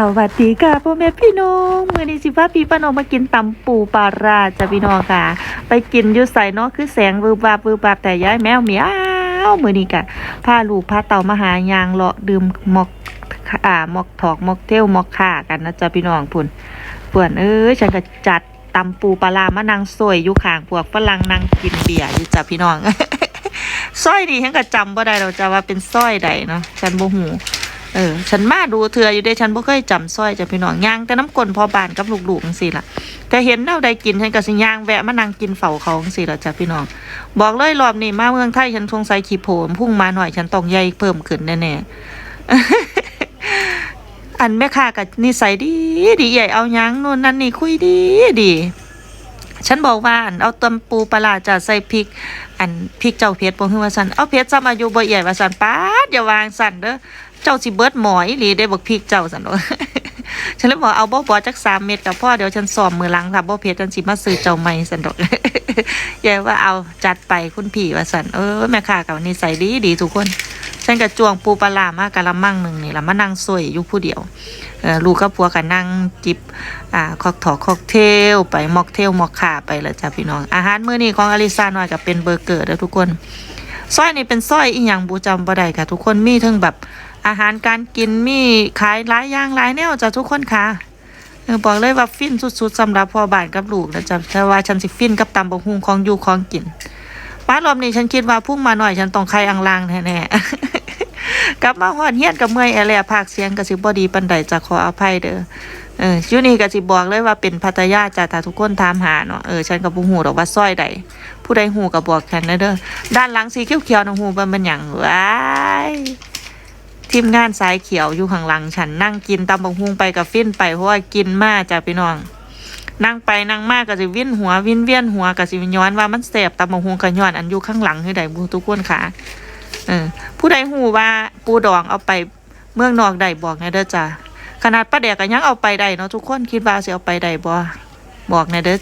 สวัสดีค่ะพ่อแม่พี่น้องมือนี้สิพาพี่ป้าน้องมากินตำปูปลาราจ้ะพี่น้องค่ะ ไปกินอยู่ใส่เนาะคือแสงวืบวาบวืบวาบแต่ย้ายแมวเหมียวมือนี้กะพาลูกพาเต่ามาหายางเลาะดื่มมอกอ่ามอกถอกมอกเทลมอกข่ากันนะจ๊ะพี่น้องพุ่นเพื่อนเอ้ยฉันก็จัดตำปูปลารามานั่งสวยอยู่ข้างพวกฝรั่งนั่งกินเบียร์อยู่จ้ะพี่น้องสร้อยนี่ฉันก็จำบ่ได้เราจะว่าเป็นสร้อยใดเนาะฉันบ่หู เออ ฉันมาดูเธออยู่เด้ฉันบ่เคยจำสร้อยจ้ะพี่น้องย่างแต่น้ำกลนพอบานกับลูกๆจังซี่ล่ะแต่เห็นแนวใดกินฉันก็สิย่างแวะมานั่งกินเฝ้าเขาจังซี่ล่ะจ้ะพี่น้อง บอกเลยรอบนี้มาเมืองไทยฉันสงสัยขี้โผล่พุ่งมาหน่อยฉันต้องใหญ่เพิ่มขึ้นแน่ๆอันแม่ค้ากับนิสัยดีดีใหญ่เอายังนู่นนั่นนี่คุยดีดีฉันบอกว่าอันเอาตำปูปลาร้าจะใส่พริก อันพริกเจ้าเพชรบ่ฮู้ว่าซั่นเอาเพชรซ้ำอายุบ่ใหญ่ว่าซั่นป๊าดอย่าวางซั่นเด้อ เจ้าสิเบิดหมออีหลีได้บอกพริกเจ้าซั่นเนาะฉันเลยบอกเอาบ่บ่จัก3เม็ดกับพ่อเดี๋ยวฉันซ้อมมือหลังถ้าบ่เพชรฉันสิมาซื้อเจ้าใหม่ซั่นดยายว่าเอาจัดไปคุณพี่ว่าซั่นเออแม่ค้ากับนิสัยดีดีทุกคนฉันก็จวงปูปลาร้ามากะละมังหนึ่งนี่ละมานั่งซวยอยู่ผู้เดียวลูกกับผัวก็นั่งจิบอ่าคอกถอกคอกเทลไปมอกเทลมอกขาไปล้วจ้ะพี่น้อง อาหารมื้อนี้ของอลิซาน้อยก็เป็นเบอร์เกอร์เด้อทุกคนซอยนี่เป็นซอยอีหยังบูจำบ่ได้ค่ะ ทุกคนมีทั้งแบบ อาหารการกินมีขายหลายอย่างหลายแนวจ้ะทุกคนค่ะบอกเลยว่าฟินสุดๆสำหรับพ่อบ้านกับลูกนะจ๊ะแต่ว่าฉันสิฟินกับตำบักหุ่งของอยู่ของกินป้ารอบนี้ฉันคิดว่าพุ่งมาหน่อยฉันต้องไข่อังลางแน่ๆกลับมาฮอดเฮียนกับเมื่อยแอแลภาคเสียงก็สิบ่ดีปานใดจะขออภัยเด้อเออยูนี่ก็สิบอกเลยว่าเป็นพัทยาจ้ะถ้าทุกคนถามหาเนาะเออฉันก็บ่ฮู้ดอกว่าซอยใดผู้ใดฮู้ก็บบอกฉันนเด้อด้านหลังสีเขียวๆนะฮู้ว่ามันหยังว้าย ทีมงานสายเขียวอยู่ข้างหลังฉันนั่งกินตำบักฮุงไปกับฟินไปเพราะว่ากินมาจ้ะพี่น้อง นั่งไปนั่งมากก็สิวิ่นหัววิ่นเวียนหัวก็สิย้อนว่ามันแสบตำบักฮุงก็ย้อนอันอยู่ข้างหลังคือใดบ่ทุกคนค่ะเออผู้ใดฮู้ว่าปูดองเอาไปเมืองนอกได้บอกแหน่เด้อจ้ะขนาดป้าแดกก็ยังเอาไปได้เนาะทุกคนคิดว่าสิเอาไปได้บ่บอกแหน่เด้อ